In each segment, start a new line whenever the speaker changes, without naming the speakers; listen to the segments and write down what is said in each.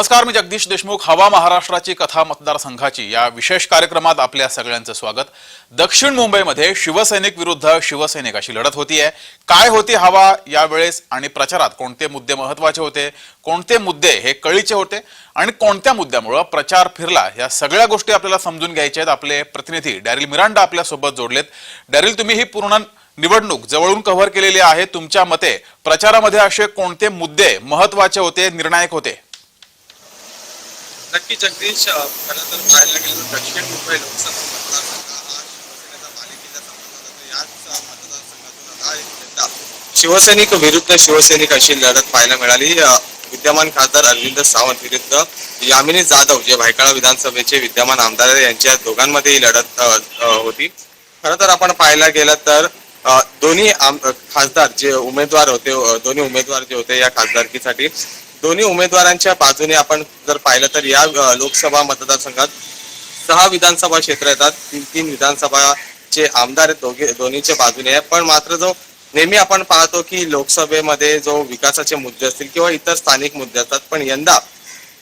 नमस्कार मी जगदीश देशमुख. हवा महाराष्ट्राची कथा मतदारसंघाची. या विशेष कार्यक्रमात आपल्या सगळ्यांचं स्वागत. दक्षिण मुंबईमध्ये शिवसैनिक विरुद्ध शिवसैनिक अशी लढत होतीये. काय होती हवा यावेळेस आणि प्रचारात कोणते मुद्दे महत्त्वाचे होते? कोणते मुद्दे हे कळीचे होते? आणि कोणत्या मुद्द्यामुळं प्रचार फिरला? या सगळ्या गोष्टी आपल्याला समजून घ्यायच्या आहेत. आपले प्रतिनिधी डॅरिल मिरांडा आपल्यासोबत जोडलेत. डॅरिल तुम्ही ही पूर्ण निवडणूक जवळून कव्हर केलेली आहे. तुमच्या मते प्रचारामध्ये असे कोणते मुद्दे महत्त्वाचे होते निर्णायक होते?
नक्की जगदीश खरं तर पाहायला गेलं तर दक्षिण मुंबई लोकसभा मतदारसंघ हा शिवसेनेचा मालिकेचा संबंध याच अ, मतदारसंघातून आता यंदा शिवसैनिक विरुद्ध शिवसैनिक अशी लढत पाहायला मिळाली. विद्यमान खासदार अरविंद सावंत विरुद्ध यामिनी जाधव जे भायखळा विधानसभेचे विद्यमान आमदार यांच्या दोघांमध्ये ही लढत होती. खरं तर आपण पाहायला गेलं तर दोन्ही खासदार जे उमेदवार होते दोन्ही उमेदवार जे होते या खासदारकीसाठी दोन्ही उमेदवारांच्या बाजूने आपण जर पाहिलं तर या लोकसभा मतदारसंघात सहा विधानसभा क्षेत्र येतात. तीन तीन विधानसभाचे आमदार आहेत दोघे दोन्हीच्या बाजूने आहे. पण मात्र जो नेहमी आपण पाहतो की लोकसभेमध्ये जो विकासाचे मुद्दे असतील किंवा इतर स्थानिक मुद्दे असतात पण यंदा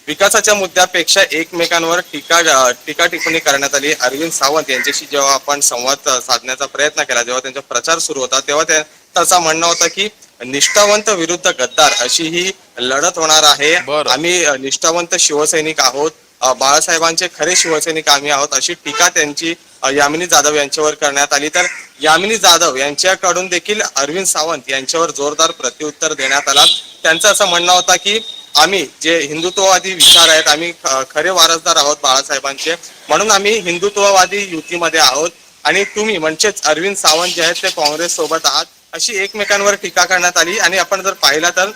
विकासाच्या मुद्द्यापेक्षा एकमेकांवर टीका टीका टिप्पणी करण्यात आली. अरविंद सावंत यांच्याशी जेव्हा आपण संवाद साधण्याचा प्रयत्न केला जेव्हा त्यांचा प्रचार सुरू होता तेव्हा त्या- त्याचं म्हणणं होतं की निष्ठावंत विरुद्ध गद्दार अशी ही लढत होणार आहे. आम्ही निष्ठावंत शिवसैनिक आहोत. बाळासाहेबांचे खरे शिवसैनिक आम्ही आहोत अशी टीका त्यांची यामिनी जाधव यांच्यावर करण्यात आली. तर यामिनी जाधव यांच्याकडून देखील अरविंद सावंत यांच्यावर जोरदार प्रत्युत्तर देण्यात आला. त्यांचं असं म्हणणं होतं की आम्ही जे हिंदुत्ववादी विचार आहेत आम्ही खरे वारसदार आहोत बाळासाहेबांचे. म्हणून आम्ही हिंदुत्ववादी युतीमध्ये आहोत. आणि तुम्ही म्हणजेच अरविंद सावंत जे आहेत ते काँग्रेस सोबत आहात. अशी एकमेकांवर टीका करण्यात आली आणि आपण जर पाहिलं तर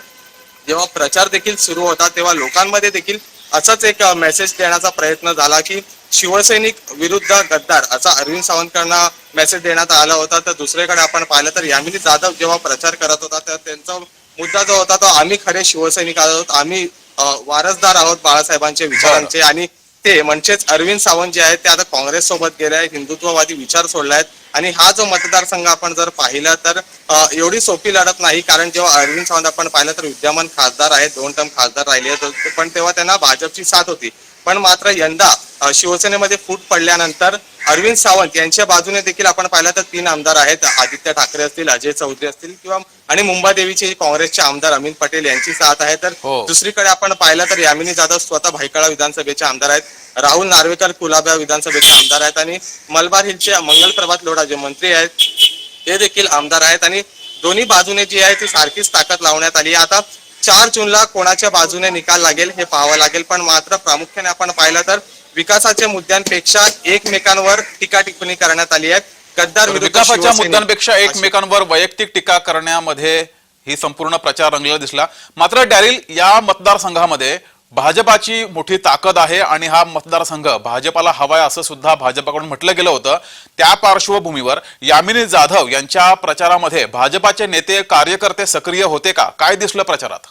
जेव्हा प्रचार देखील सुरू होता तेव्हा लोकांमध्ये देखील असाच एक मेसेज देण्याचा प्रयत्न झाला की शिवसैनिक विरुद्ध गद्दार असा अरविंद सावंतकरांना मेसेज देण्यात आला होता. तर दुसरीकडे आपण पाहिलं तर यामिनी जाधव जेव्हा प्रचार करत होता तर त्यांचा मुद्दा जो होता तो आम्ही खरे शिवसैनिक आहोत आम्ही वारसदार आहोत बाळासाहेबांचे विचारांचे आणि ते म्हणजेच अरविंद सावंत जे आहेत ते आता काँग्रेस सोबत गेले आहेत हिंदुत्ववादी विचार सोडले आहेत. आणि हा जो मतदारसंघ आपण जर पाहिला तर एवढी सोपी लढत नाही कारण जेव्हा अरविंद सावंत आपण पाहिलं तर विद्यमान खासदार आहेत दोन टर्म खासदार राहिले पण तेव्हा त्यांना भाजपची साथ होती. पण मात्र यंदा शिवसेनेमध्ये फूट पडल्यानंतर अरविंद सावंत यांच्या बाजूने देखील आपण पाहिलं तर तीन आमदार आहेत आदित्य ठाकरे असतील अजय चौधरी असतील किंवा आणि मुंबादेवीचे काँग्रेसचे आमदार अमित पटेल यांची साथ आहे तर
हो.
दुसरीकडे आपण पाहिलं तर यामिनी जाधव स्वतः भायखळा विधानसभेचे आमदार आहेत राहुल नार्वेकर कुलाब्या विधानसभेचे आमदार आहेत आणि मलबार हिलचे मंगल प्रभात लोढा जे मंत्री आहेत ते देखील आमदार आहेत आणि दोन्ही बाजूने जी आहे ती सारखीच ताकद लावण्यात आली. आता चार जूनला कोणाच्या बाजूने निकाल लागेल हे पाहावं लागेल पण मात्र प्रामुख्याने आपण पाहिलं तर विकासाच्या मुद्द्यांपेक्षा एकमेकांवर टीका टिप्पणी करण्यात आली आहे गद्दार
विकासाच्या. मुद्द्यांपेक्षा एकमेकांवर वैयक्तिक टीका करण्यामध्ये ही संपूर्ण प्रचार रंगलेला दिसला मात्र डॅरिल या मतदारसंघामध्ये भाजपाची मोठी ताकद आहे आणि हा मतदारसंघ भाजपाला हवाय असं सुद्धा भाजपाकडून म्हटलं गेलं होतं. त्या पार्श्वभूमीवर यामिनी जाधव यांच्या प्रचारामध्ये भाजपाचे नेते कार्यकर्ते सक्रिय होते का? काय दिसलं प्रचारात?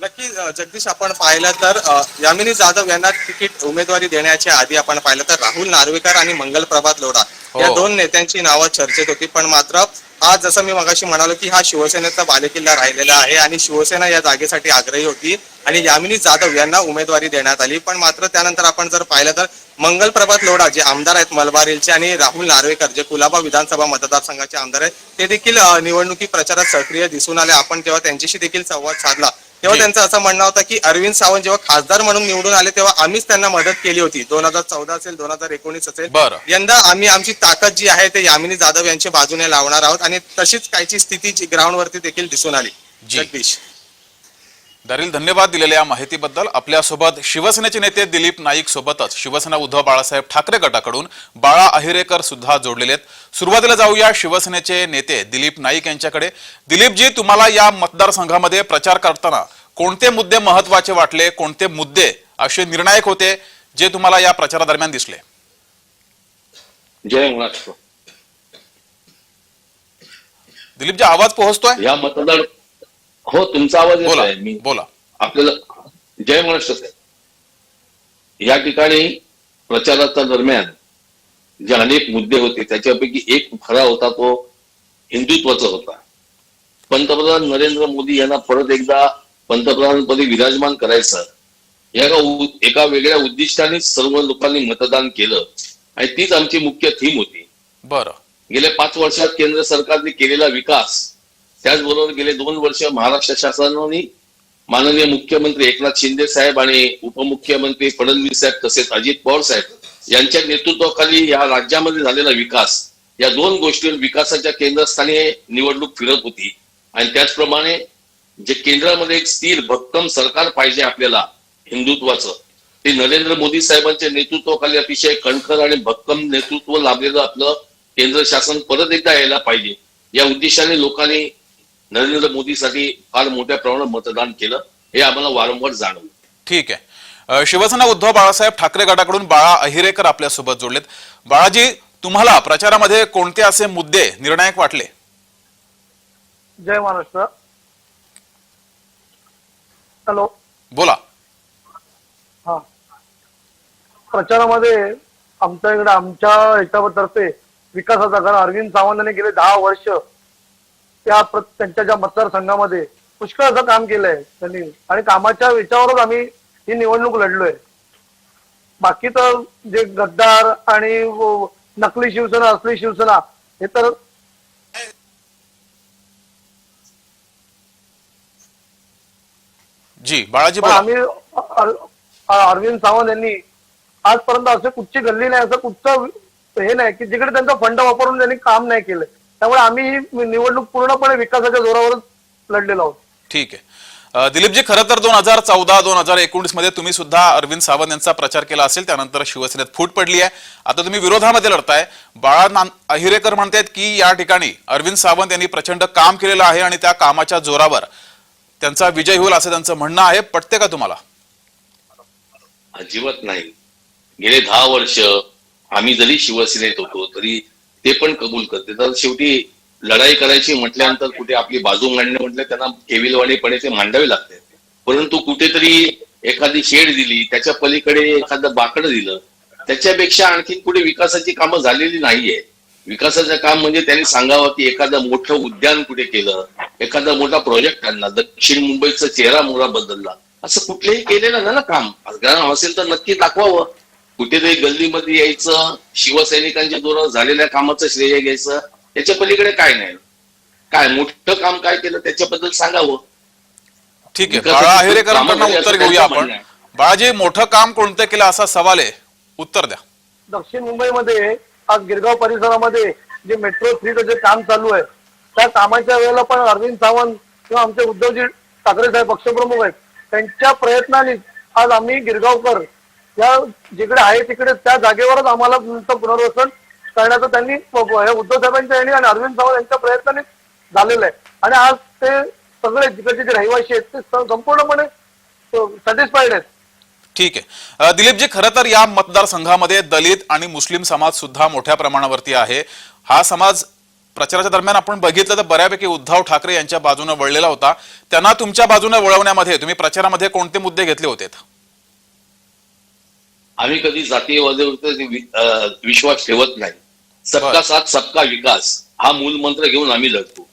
नक्की जगदीश आपण पाहिलं तर यामिनी जाधव यांना तिकीट उमेदवारी देण्याच्या आधी आपण पाहिलं तर राहुल नार्वेकर आणि मंगल प्रभात लोढा या
हो.
दोन नेत्यांची नावं चर्चेत होती. पण मात्र आज जसं मी मगाशी म्हणालो की हा शिवसेनेचा बालेकिल्ला राहिलेला आहे आणि शिवसेना या जागेसाठी आग्रही होती आणि यामिनी जाधव यांना उमेदवारी देण्यात आली. पण मात्र त्यानंतर आपण जर पाहिलं तर मंगल प्रभात लोढा जे आमदार आहेत मलबार हिलचे आणि राहुल नार्वेकर जे कुलाबा विधानसभा मतदारसंघाचे आमदार आहेत ते देखील निवडणुकी प्रचारात सक्रिय दिसून आले. आपण जेव्हा त्यांच्याशी देखील संवाद साधला. तेव्हा. त्यांचं असं म्हणणं होतं की अरविंद सावंत जेव्हा खासदार म्हणून निवडून आले तेव्हा आम्हीच त्यांना मदत केली होती दोन हजार चौदा असेल दोन हजार एकोणीस असेल
बरं.
यंदा आम्ही आमची ताकद जी आहे ते यामिनी जाधव यांच्या बाजूने लावणार आहोत आणि तशीच कायची स्थिती जी ग्राउंडवरती देखील दिसून आली. जगदीश
दरील धन्यवाद दिलेल्या या माहितीबद्दल आपल्यासोबत शिवसेनेचे नेते दिलीप नाईक सोबतच शिवसेना उद्धव बाळासाहेब ठाकरे गटाकडून बाळा अहिरेकर सुद्धा जोडलेले आहेत. सुरुवातीला जाऊया शिवसेनेचे नेते दिलीप नाईक यांच्याकडे. दिलीपजी तुम्हाला या मतदारसंघामध्ये प्रचार करताना कोणते मुद्दे महत्त्वाचे वाटले कोणते मुद्दे असे निर्णायक होते जे तुम्हाला या प्रचारादरम्यान दिसले?
जय महाराष्ट्र
दिलीपजी आवाज पोहोचतोय?
या मतदार हो तुमचा आवाज येत आहे मी
बोला.
आपल्याला जय महाराष्ट्र. साहेब या ठिकाणी प्रचाराच्या दरम्यान जे अनेक मुद्दे होते त्याच्यापैकी एक खरा होता तो हिंदुत्वाचा होता. पंतप्रधान नरेंद्र मोदी यांना परत एकदा पंतप्रधानपदी विराजमान करायचं या एका वेगळ्या उद्दिष्टाने सर्व लोकांनी मतदान केलं आणि तीच आमची मुख्य थीम होती.
बरं.
गेल्या पाच वर्षात केंद्र सरकारने केलेला विकास त्याचबरोबर गेले दोन वर्ष महाराष्ट्र शासनाने माननीय मुख्यमंत्री एकनाथ शिंदे साहेब आणि उपमुख्यमंत्री फडणवीस साहेब तसेच अजित पवार साहेब यांच्या नेतृत्वाखाली या राज्यामध्ये झालेला विकास या दोन गोष्टी विकासाच्या केंद्रस्थानी निवडणूक फिरत होती. आणि त्याचप्रमाणे जे केंद्रामध्ये एक स्थिर भक्कम सरकार पाहिजे आपल्याला हिंदुत्वाचं ते नरेंद्र मोदी साहेबांच्या नेतृत्वाखाली अतिशय कणखर आणि भक्कम नेतृत्व लाभलेलं आपलं केंद्र शासन परत एकदा यायला पाहिजे. या उद्देशाने लोकांनी नरेंद्र मोदीसाठी फार मोठ्या प्रमाणात मतदान केलं हे आम्हाला वारंवार जाणवलं.
ठीक आहे. शिवसेना उद्धव बाळासाहेब ठाकरे गटाकडून बाळा अहिरेकर आपल्यासोबत जोडलेत. बाळाजी तुम्हाला प्रचारामध्ये कोणते असे मुद्दे निर्णायक वाटले?
जय महाराष्ट्र. हॅलो.
बोला.
हा. प्रचारामध्ये आमच्या इकडे आमच्या ह्याच्यातर्फे विकासाचा कारण अरविंद सावंतांनी गेले दहा वर्ष. त्या त्यांच्या ज्या मतदारसंघामध्ये पुष्कळ असं काम केलंय त्यांनी. आणि कामाच्या याच्यावरच आम्ही ही निवडणूक लढलोय. बाकी तर जे गद्दार आणि नकली शिवसेना असली शिवसेना हे तर
जी बाळाजी
आम्ही अरविंद सावंत यांनी आजपर्यंत असे कुठची गल्ली नाही असं कुठचं हे नाही की जिकडे त्यांचा फंड वापरून त्यांनी काम नाही केलं. त्यामुळे आम्ही ही निवडणूक पूर्णपणे विकासाच्या जोरावरच लढलेलो आहोत.
ठीक आहे. दिलीपजी खरं तर दोन हजार चौदा दोन हजार एकोणीसमध्ये तुम्ही सुद्धा अरविंद सावंत यांचा प्रचार केला असेल त्यानंतर शिवसेनेत फूट पडली आहे. आता तुम्ही विरोधामध्ये लढताय. बाळा अहिरेकर म्हणतायत की या ठिकाणी अरविंद सावंत यांनी प्रचंड काम केलेलं आहे आणि त्या कामाच्या जोरावर त्यांचा विजय होईल असं त्यांचं म्हणणं आहे. पटते का तुम्हाला?
अजिबात नाही. गेले दहा वर्ष आम्ही जरी शिवसेनेत होतो तरी ते पण कबूल करते. तर शेवटी लढाई करायची म्हटल्यानंतर कुठे आपली बाजू मांडणे म्हटलं त्यांना केविलवाणीपणे ते मांडावे लागते. परंतु कुठेतरी एखादी शेड दिली त्याच्या पलीकडे एखादं बाकड दिलं त्याच्यापेक्षा आणखी कुठे विकासाची कामं झालेली नाहीये. विकासाचं काम म्हणजे त्यांनी सांगावं की एखादं मोठं उद्यान कुठे केलं एखादा मोठा प्रोजेक्ट आणला दक्षिण मुंबईचा चेहरा मोहरा बदलला असं कुठलेही केलेलं ना ना काम. कारण असेल तर नक्की दाखवावं. कुठेतरी गल्लीमध्ये यायचं शिवसैनिकांच्या जोरावर झालेल्या कामाचं श्रेय घ्यायचं त्याच्या पलीकडे काय नाही. काय मोठं काम काय केलं त्याच्याबद्दल सांगावं.
ठीक आहे. बाळा अहिरेकरांकडनं उत्तर घेऊया आपण. बाळाजी मोठं काम कोणतं केलं असा सवाल आहे? उत्तर द्या.
दक्षिण मुंबईमध्ये आज गिरगाव परिसरामध्ये जे मेट्रो थ्रीचं जे काम चालू आहे त्या कामाच्या वेळेला पण अरविंद सावंत किंवा आमचे उद्धवजी ठाकरे साहेब पक्षप्रमुख आहेत. त्यांच्या प्रयत्नाने आज आम्ही गिरगावकर या जिकडे आहे तिकडे त्या जागेवरच आम्हाला पुनर्वसन करण्याचं त्यांनी उद्धव साहेबांच्या यांनी आणि अरविंद सावंत यांच्या प्रयत्नाने झालेलं आहे. आणि आज ते सगळे जिकडचे जे रहिवासी आहेत ते संपूर्णपणे सॅटिस्फाईड आहेत.
ठीक आहे. दिलीपजी खरं तर या मतदारसंघामध्ये दलित आणि मुस्लिम समाज सुद्धा मोठ्या प्रमाणावरती आहे. हा समाज प्रचाराच्या दरम्यान आपण बघितलं तर बऱ्यापैकी उद्धव ठाकरे यांच्या बाजूने वळलेला होता. त्यांना तुमच्या बाजूने वळवण्यामध्ये तुम्ही प्रचारामध्ये कोणते मुद्दे घेतले होते?
आम्ही कधी जातीयवादावर विश्वास ठेवत नाही. सबका. साथ सबका विकास हा मूल मंत्र घेऊन आम्ही लढतो.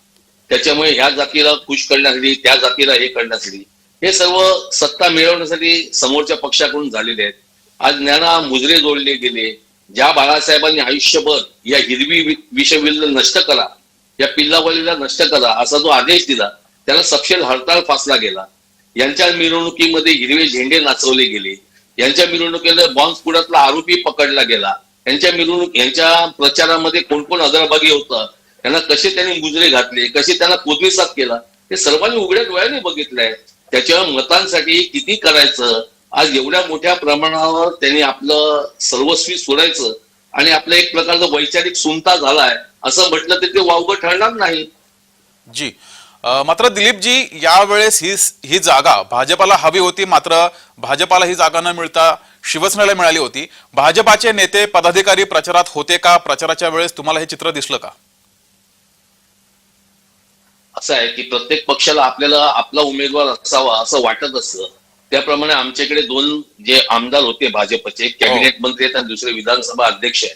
त्याच्यामुळे ह्या जातीला खुश करण्यासाठी त्या जातीला हे करण्यासाठी हे सर्व सत्ता मिळवण्यासाठी समोरच्या पक्षाकडून झालेले आहेत. आज ज्ञाना मुजरे जोडले गेले. ज्या बाळासाहेबांनी आयुष्यभर या हिरवी विषविल्ल नष्ट करा या पिल्लावलीला नष्ट करा असा जो आदेश दिला त्याला सपशेल हरताळ फासला गेला. यांच्या मिरवणुकीमध्ये हिरवे झेंडे नाचवले गेले. यांच्या मिरवणुकीला बॉम्बस्फोटातला आरोपी पकडला गेला. यांच्या मिरवणूक यांच्या प्रचारामध्ये कोण कोण अग्रभागी होतं? त्यांना कसे त्यांनी मुजरे घातले? कसे त्यांना कोदविसात केला? हे सर्वांनी उघड्या डोळ्याने बघितलंय. त्याच्या मतांसाठी किती करायचं? आज एवढ्या मोठ्या प्रमाणावर त्यांनी आपलं सर्वस्वी सोडायचं आणि आपलं एक प्रकारचं वैचारिक सुनता झालाय असं म्हटलं तर ते वावगं ठरणार नाही.
जी. मात्र दिलीपजी यावेळेस ही ही जागा भाजपाला हवी होती मात्र भाजपाला ही जागा न मिळता शिवसेनेला मिळाली होती. भाजपाचे नेते पदाधिकारी प्रचारात होते का? प्रचाराच्या वेळेस तुम्हाला हे चित्र दिसलं का?
असं आहे की प्रत्येक पक्षाला आपल्याला आपला उमेदवार असावा असं वाटत असतं. त्याप्रमाणे आमच्याकडे दोन जे आमदार होते भाजपचे एक कॅबिनेट मंत्री आहेत आणि दुसरे विधानसभा अध्यक्ष आहेत.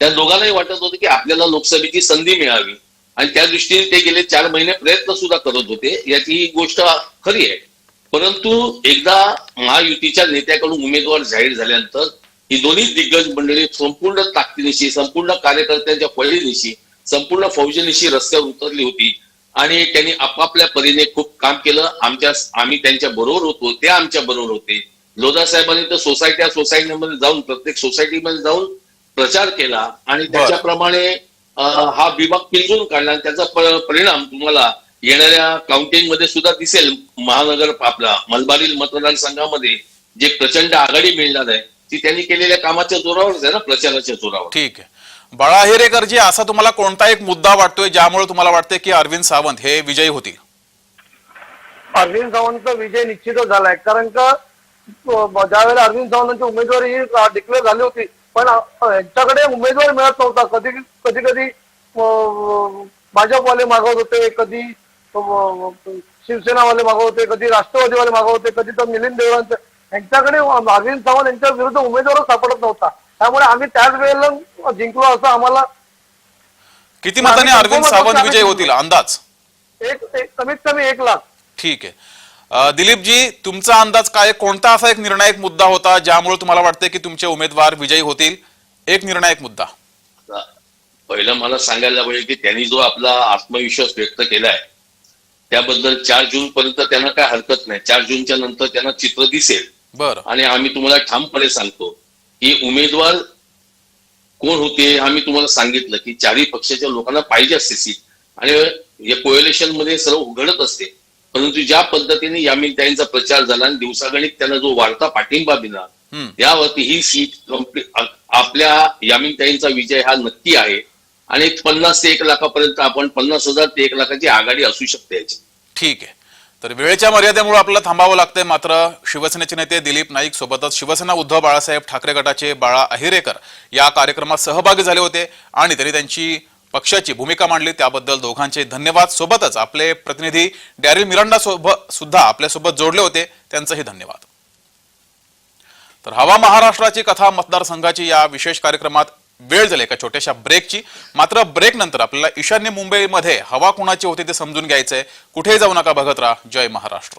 त्या दोघांनाही वाटत होतं की आपल्याला लोकसभेची संधी मिळावी. आणि त्या दृष्टीने ते गेले चार महिने प्रयत्न सुद्धा करत होते. याची ही गोष्ट खरी आहे. परंतु एकदा महायुतीच्या नेत्याकडून उमेदवार जाहीर झाल्यानंतर ही दोन्ही दिग्गज मंडळी संपूर्ण ताकदीनिशी संपूर्ण कार्यकर्त्यांच्या फळीनिशी संपूर्ण फौजेनिशी रस्त्यावर उतरली होती. आणि त्यांनी आपापल्या परीने खूप काम केलं. आमच्या आम्ही त्यांच्या बरोबर होतो. ते आमच्या बरोबर होते. लोधा साहेबांनी तर सोसायट्या सोसायटीमध्ये जाऊन प्रत्येक सोसायटीमध्ये जाऊन प्रचार केला. आणि त्याच्याप्रमाणे हा विभाग पिंजून काढला आणि त्याचा परिणाम तुम्हाला येणाऱ्या काउंटिंगमध्ये सुद्धा दिसेल. महानगर आपला मलबारील मतदारसंघामध्ये जे प्रचंड आघाडी मिळणार आहे ती त्यांनी केलेल्या कामाच्या जोरावरच आहे ना प्रचाराच्या जोरावर.
ठीक आहे. बाळा हिरेकरजी असा तुम्हाला कोणता एक मुद्दा वाटतोय ज्यामुळे तुम्हाला वाटतंय की अरविंद सावंत हे विजयी होतील?
अरविंद सावंतचा विजय निश्चितच झालाय. कारण का ज्यावेळेला अरविंद सावंतांची उमेदवारी ही डिक्लेअर झाली होती पण यांच्याकडे उमेदवार मिळत नव्हता. कधी कधी कधी भाजपवाले मागवत होते कधी शिवसेनावाले मागवत होते कधी राष्ट्रवादीवाले मागवत होते कधी तर मिलिंद देवरांचे यांच्याकडे अरविंद सावंत यांच्या विरुद्ध उमेदवारच सापडत नव्हता. त्यामुळे आम्ही त्याच वेळेला जिंकलो असं आम्हाला
किती मताने अरविंद सावंत विजयी होतील? अंदाज?
एक एक- कमीत कमी एक लाख.
ठीक आहे. दिलीपजी तुमचा अंदाज काय? कोणता असा एक निर्णायक मुद्दा होता ज्यामुळे तुम्हाला वाटतंय की तुमचे उमेदवार विजयी होतील? एक निर्णायक मुद्दा.
पहिलं मला सांगायला पाहिजे की त्यांनी जो आपला आत्मविश्वास व्यक्त केलाय त्याबद्दल चार जून पर्यंत त्यांना काय हरकत नाही. चार जूनच्या नंतर त्यांना चित्र दिसेल.
बरं.
आणि आम्ही तुम्हाला ठामपणे सांगतो की उमेदवार कोण होते आम्ही तुम्हाला सांगितलं की चारही पक्षाच्या लोकांना पाहिजे असते सीट. आणि या कोएलेशनमध्ये सर्व उघडत असते. परंतु ज्या पद्धतीने यामिनीताईंचा प्रचार झाला आणि दिवसागणिक त्यांना जो वाढता पाठिंबा दिला
हम्म.
त्यावरती ही सीट आपल्या यामिनीताईंचा विजय हा नक्की आहे. आणि पन्नास ते एक लाखापर्यंत आपण पन्नास हजार ते एक लाखाची आघाडी असू शकते याची.
ठीक आहे. तर वेळेच्या मर्यादेमुळे आपल्याला थांबावं लागतंय मात्र शिवसेनेचे नेते दिलीप नाईक सोबतच शिवसेना उद्धव बाळासाहेब ठाकरे गटाचे बाळा अहिरेकर या कार्यक्रमात सहभागी झाले होते आणि त्यांनी त्यांची पक्षाची भूमिका मांडली. त्याबद्दल दोघांचे धन्यवाद. सोबतच आपले प्रतिनिधी डॅरिल मिरांडा सोबत सुद्धा आपल्यासोबत जोडले होते. त्यांचंही धन्यवाद. तर हवा महाराष्ट्राची कथा मतदारसंघाची या विशेष कार्यक्रमात वेळ झाली एका छोट्याशा ब्रेकची मात्र ब्रेक नंतर आपल्याला ईशान्य मुंबईमध्ये हवा कुणाची होती ते समजून घ्यायचंय. कुठेही जाऊ नका बघत राहा. जय महाराष्ट्र.